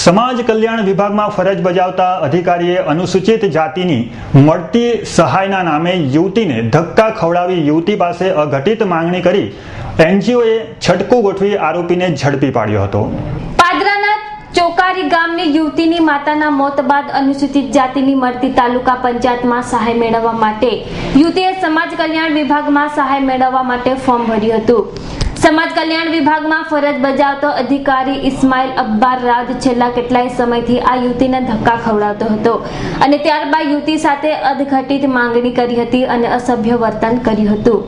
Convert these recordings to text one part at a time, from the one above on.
સમાજ કલ્યાણ વિભાગમાં ફરજ બજાવતા અધિકારીએ અનુસૂચિત જાતિની મળતી સહાયના નામે યુવતીને ધક્કા ખવડાવી યુવતી પાસે અઘટિત માંગણી કરી એનજીઓએ છટકું ગોઠવી આરોપીને ઝડપી પાડ્યો હતો. પાદરાના ચોકારી ગામની યુવતીની માતાના મોત બાદ અનુસૂચિત જાતિની મળતી તાલુકા પંચાયતમાં સહાય મેળવવા માટે યુવતીએ સમાજ કલ્યાણ વિભાગમાં સહાય મેળવવા માટે ફોર્મ ભર્યું હતું. સમાજ કલ્યાણ વિભાગમાં ફરજ બજાવતો અધિકારી ઇસ્માઇલ અબ્બાર રાજ છેલ્લા કેટલાય સમયથી આ યુવતીને ધક્કા ખવડાવતો હતો અને ત્યારબાદ યુવતી સાથે અધઘટિત માંગણી કરી હતી અને અસભ્ય વર્તન કર્યું હતું.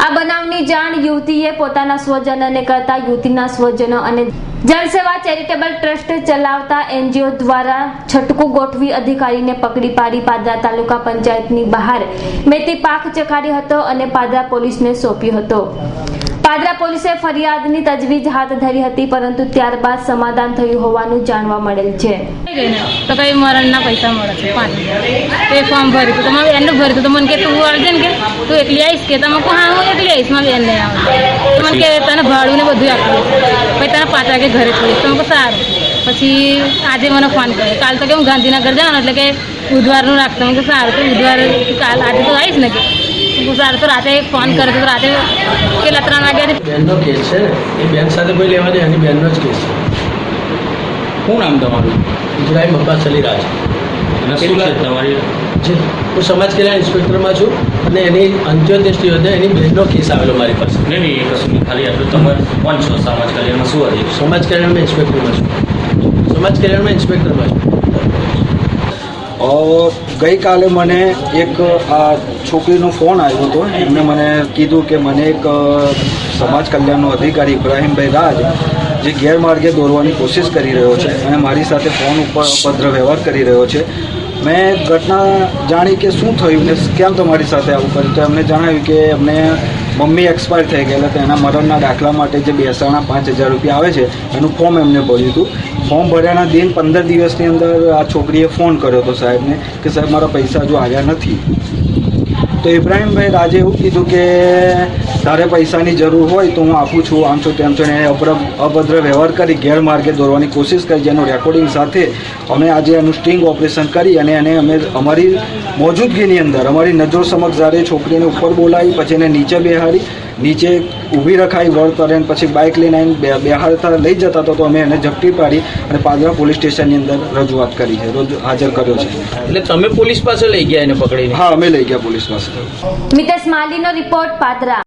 આ બનાવની જાણ યુવતીએ પોતાના સ્વજનોને કરતા યુવતીના સ્વજનો અને જનસેવા ચેરિટેબલ ટ્રસ્ટ ચલાવતા એનજીઓ દ્વારા છટકું ગોઠવી અધિકારીને પકડી પાડી પાદરા તાલુકા પંચાયતની બહાર મેથી પાક ચખાડ્યો હતો અને પાદરા પોલીસને સોંપ્યો હતો. પાદરા પોલીસે ફરિયાદની તજવીજ હાથ ધરી હતી, પરંતુ ત્યારબાદ સમાધાન થયું હોવાનું જાણવા મળેલ છે. તો કઈ મરણના પૈસા મળે છે, પાંચ. એ ફોર્મ ભર્યું તો મારે બેનનું ભર્યું તો મને કે તું આવજે ને કે તું એકલી આવીશ કે તમે કહું, હા, હું એકલી આવીશ, મારી બેન નહીં આવે તો મને કે, તને ભાડું ને બધું આપ્યું પછી તને પાંચ વાગે ઘરે છોડીશ તો મેં સારું. પછી આજે મને ફોન કર્યો. કાલ તો કે હું ગાંધીનગર જવાનું, એટલે કે બુધવારનું રાખતો. મને સારું. તો બુધવાર કાલ, આજે તો આવીશ ને કે? સારું રાતે ફોન કર્યો તો રાતે કેટલા ત્રણ વાગ્યાથી બેનનો કેસ છે. ને એ બેન સાથે કોઈ લેવા દે એની બેનનો જ કેસ છે. શું નામ તમારું? ઇબ્રાહિમ અબ્બાસ અલી રાજ. તમારી? જે હું સમાજ કલ્યાણ ઇન્સ્પેક્ટરમાં છું અને એની અંત્યોદૃષ્ટિ હતી એની બેનનો કેસ આવેલો મારી પાસે. નહીં નહીં એ કશું નહીં ખાલી આટલું તમે કોણ છો સમાજ કલ્યાણમાં? શું હતી સમાજ કલ્યાણમાં ઇન્સ્પેક્ટરમાં છું. સમાજ કલ્યાણમાં ઇન્સ્પેક્ટરમાં છું. ગઈકાલે મને એક, આ છોકરીનો ફોન આવ્યો હતો. એમણે મને કીધું કે મને એક સમાજ કલ્યાણનો અધિકારી ઇબ્રાહીમભાઈ રાજ જે ગેરમાર્ગે દોરવાની કોશિશ કરી રહ્યો છે અને મારી સાથે ફોન ઉપર અભદ્ર વ્યવહાર કરી રહ્યો છે. મેં ઘટના જાણી કે શું થયું ને કેમ તમારી સાથે આવું કર્યું? તો એમને જણાવ્યું કે અમને મમ્મી એક્સપાયર થઈ ગયેલા તો એના મરણના દાખલા માટે જે બેસાણા પાંચ હજાર રૂપિયા આવે છે, એનું ફોર્મ એમને ભર્યું હતું. ફોર્મ ભર્યાના દિન પંદર દિવસની અંદર આ છોકરીએ ફોન કર્યો હતો સાહેબને કે સાહેબ, મારા પૈસા હજુ આવ્યા નથી. તો ઇબ્રાહીમભાઈ રાજે એવું કીધું કે તારે પૈસાની જરૂર હોય તો હું આપું છું, આમ છું તેમ છું એને અભદ્ર વ્યવહાર કરી ગેરમાર્ગે દોરવાની કોશિશ કરી, જેનું રેકોર્ડિંગ સાથે અમે આજે એનું સ્ટિંગ ઓપરેશન કરી અને એને અમે અમારી મોજૂદગીની અંદર, અમારી નજર સમક્ષ જ્યારે છોકરીને ઉપર બોલાવી, પછી એને નીચે બેહાડી નીચે ઊભી રખાઈ વળતર અને પછી બાઇક લઈને આવીને બે બેહાડતા લઈ જતા હતા તો અમે એને ઝપટી પાડી અને પાદરા પોલીસ સ્ટેશનની અંદર રજૂઆત કરી છે રોજ હાજર કર્યો છે. એટલે તમે પોલીસ પાસે લઈ ગયા એને પકડીને? હા અમે લઈ ગયા પોલીસ પાસે. મિતેશ માલીનો રિપોર્ટ પાદરા.